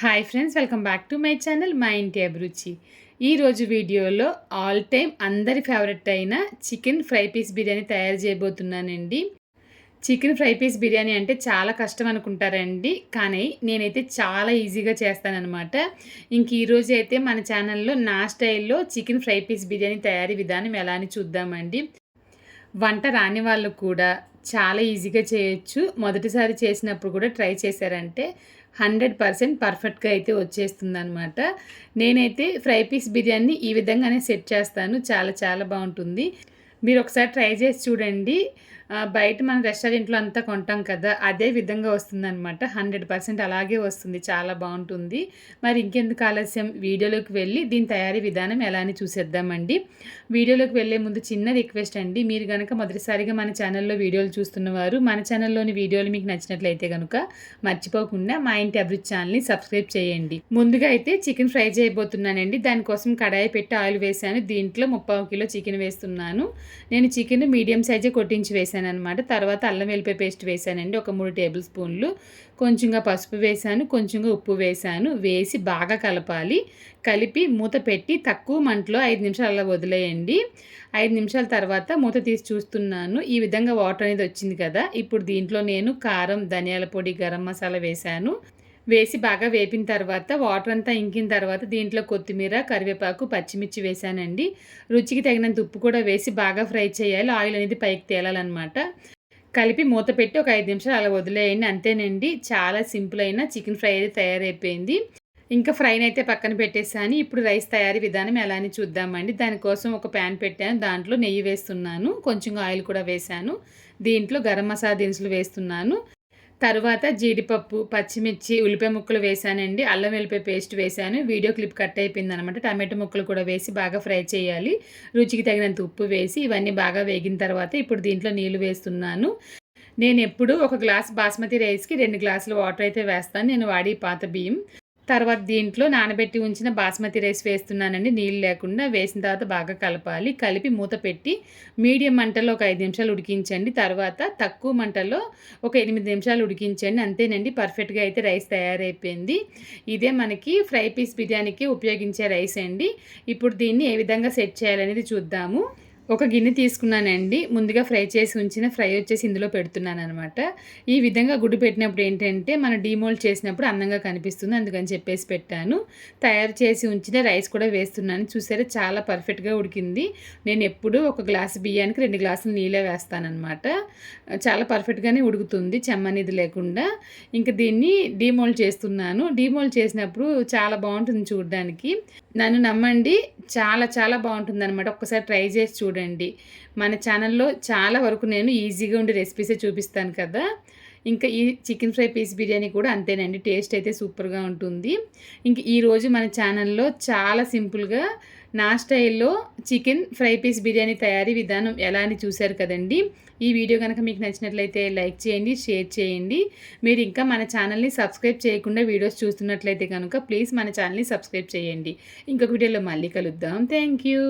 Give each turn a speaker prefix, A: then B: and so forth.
A: Hi friends welcome back to my channel మా ఇంటి అభిరుచి ఈరోజు వీడియోలో ఆల్ టైమ్ అందరి ఫేవరెట్ అయిన చికెన్ ఫ్రై పీస్ బిర్యానీ తయారు చేయబోతున్నానండి. చికెన్ ఫ్రై పీస్ బిర్యానీ అంటే చాలా కష్టం అనుకుంటారండి కానీ నేనైతే చాలా ఈజీగా చేస్తానన్నమాట. ఇంక ఈరోజు అయితే మన ఛానల్లో నా స్టైల్లో చికెన్ ఫ్రై పీస్ బిర్యానీ తయారీ విధానం ఎలా అని చూద్దామండి. వంట రాని వాళ్ళు కూడా చాలా ఈజీగా చేయొచ్చు. మొదటిసారి చేసినప్పుడు కూడా ట్రై చేశారంటే హండ్రెడ్ పర్సెంట్ పర్ఫెక్ట్గా అయితే వచ్చేస్తుంది అనమాట నేనైతే ఫ్రై పీస్ బిర్యానీ ఈ విధంగానే సెట్ చేస్తాను. చాలా చాలా బాగుంటుంది. మీరు ఒకసారి ట్రై చేసి చూడండి. బయట మన రెస్టారెంట్లో అంతా కొంటాం కదా అదే విధంగా వస్తుందన్నమాట. హండ్రెడ్ పర్సెంట్ అలాగే వస్తుంది చాలా బాగుంటుంది. మరి ఇంకెందుకు ఆలస్యం? వీడియోలోకి వెళ్ళి దీని తయారీ విధానం ఎలా అని చూసేద్దామండి. వీడియోలోకి వెళ్ళే ముందు చిన్న రిక్వెస్ట్ అండి మీరు కనుక మొదటిసారిగా మన ఛానల్లో వీడియోలు చూస్తున్నవారు మన ఛానల్లోని వీడియోలు మీకు నచ్చినట్లయితే కనుక మర్చిపోకుండా మా ఇంటి అభివృద్ధి ఛానల్ని సబ్స్క్రైబ్ చేయండి. ముందుగా అయితే చికెన్ ఫ్రై చేయబోతున్నానండి. దానికోసం కడాయి పెట్టి ఆయిల్ వేసాను దీంట్లో ముప్పావు కిలో చికెన్ వేస్తున్నాను. నేను చికెన్ మీడియం సైజే కొట్టించి వేసాను వేసాను అనమాట తర్వాత అల్లం వెల్లిపాయ పేస్ట్ వేసానండి. ఒక మూడు టేబుల్ స్పూన్లు. కొంచెంగా పసుపు వేసాను. కొంచెంగా ఉప్పు వేసాను. వేసి బాగా కలపాలి. కలిపి మూత పెట్టి తక్కువ మంటలో ఐదు నిమిషాలు అలా వదిలేయండి. ఐదు నిమిషాల తర్వాత మూత తీసి చూస్తున్నాను. ఈ విధంగా వాటర్ అనేది వచ్చింది కదా. ఇప్పుడు దీంట్లో నేను కారం ధనియాల పొడి గరం మసాలా వేశాను వేసి బాగా వేపిన తర్వాత వాటర్ అంతా ఇంకిన తర్వాత దీంట్లో కొత్తిమీర కరివేపాకు పచ్చిమిర్చి వేసానండి. రుచికి తగినంత ఉప్పు కూడా వేసి బాగా ఫ్రై చేయాలి. ఆయిల్ అనేది పైకి తేలాలన్నమాట. కలిపి మూత పెట్టి ఒక ఐదు నిమిషాలు అలా వదిలేయండి. అంతేనండి. చాలా సింపుల్ అయిన చికెన్ ఫ్రై అయితే తయారైపోయింది. ఇంకా ఫ్రైని అయితే పక్కన పెట్టేసాను ఇప్పుడు రైస్ తయారీ విధానం ఎలా అని చూద్దామండి. దానికోసం ఒక ప్యాన్ పెట్టాను. దాంట్లో నెయ్యి వేస్తున్నాను. కొంచెం ఆయిల్ కూడా వేసాను దీంట్లో గరం మసాలా దినుసులు వేస్తున్నాను. తర్వాత జీడిపప్పు పచ్చిమిర్చి ఉల్లిపాయ ముక్కలు వేసానండి. అల్లం వెల్లిపాయ పేస్ట్ వేసాను. వీడియో క్లిప్ కట్ అయిపోయింది అనమాట టమాటో ముక్కలు కూడా వేసి బాగా ఫ్రై చేయాలి. రుచికి తగినంత ఉప్పు వేసి ఇవన్నీ బాగా వేగిన తర్వాత ఇప్పుడు దీంట్లో నీళ్ళు వేస్తున్నాను. నేను ఎప్పుడు ఒక గ్లాస్ బాస్మతి రైస్కి రెండు గ్లాసులు వాటర్ అయితే వేస్తాను. నేను వాడి పాత బియ్యం. తర్వాత దీంట్లో నానబెట్టి ఉంచిన బాస్మతి రైస్ వేస్తున్నానండి. నీళ్ళు లేకుండా వేసిన తర్వాత బాగా కలపాలి. కలిపి మూత పెట్టి మీడియం మంటలో ఒక ఐదు నిమిషాలు ఉడికించండి. తర్వాత తక్కువ మంటలో ఒక ఎనిమిది నిమిషాలు ఉడికించండి. అంతేనండి పర్ఫెక్ట్గా అయితే రైస్ తయారైపోయింది. ఇదే మనకి ఫ్రై పీస్ బిర్యానీకి ఉపయోగించే రైస్ అండి. ఇప్పుడు దీన్ని ఏ విధంగా సెట్ చేయాలనేది చూద్దాము. ఒక గిన్నె తీసుకున్నానండి. ముందుగా ఫ్రై చేసి ఉంచిన ఫ్రై వచ్చేసి ఇందులో పెడుతున్నాను అనమాట ఈ విధంగా గుడ్డు పెట్టినప్పుడు ఏంటంటే మనం డీమోల్డ్ చేసినప్పుడు అందంగా కనిపిస్తుంది. అందుకని చెప్పేసి పెట్టాను. తయారు చేసి ఉంచిన రైస్ కూడా వేస్తున్నాను. చూసారా? చాలా పర్ఫెక్ట్గా ఉడికింది. నేను ఎప్పుడు ఒక గ్లాసు బియ్యానికి రెండు గ్లాసులు నీళ్ళే వేస్తానమాట చాలా పర్ఫెక్ట్గానే ఉడుకుతుంది చెమ్మనిది లేకుండా. ఇంకా దీన్ని డీమోల్డ్ చేస్తున్నాను. డీమోల్డ్ చేసినప్పుడు చాలా బాగుంటుంది చూడడానికి. నన్ను నమ్మండి. చాలా చాలా బాగుంటుంది అనమాట ఒక్కసారి ట్రై చేసి చూడండి. మన ఛానల్లో చాలా వరకు నేను ఈజీగా ఉండే రెసిపీసే చూపిస్తాను కదా. ఇంకా ఈ చికెన్ ఫ్రై పీస్ బిర్యానీ కూడా అంతేనండి. టేస్ట్ అయితే సూపర్గా ఉంటుంది. ఇంక ఈరోజు మన ఛానల్లో చాలా సింపుల్గా నా స్టైల్లో చికెన్ ఫ్రై పీస్ బిర్యానీ తయారీ విధానం ఎలా అని చూశారు కదండి. ఈ వీడియో కనుక మీకు నచ్చినట్లయితే లైక్ చేయండి షేర్ చేయండి. మీరు ఇంకా మన ఛానల్ని సబ్స్క్రైబ్ చేయకుండా వీడియోస్ చూస్తున్నట్లయితే కనుక ప్లీజ్ మన ఛానల్ని సబ్స్క్రైబ్ చేయండి. ఇంకొక వీడియోలో మళ్ళీ కలుద్దాం. Thank you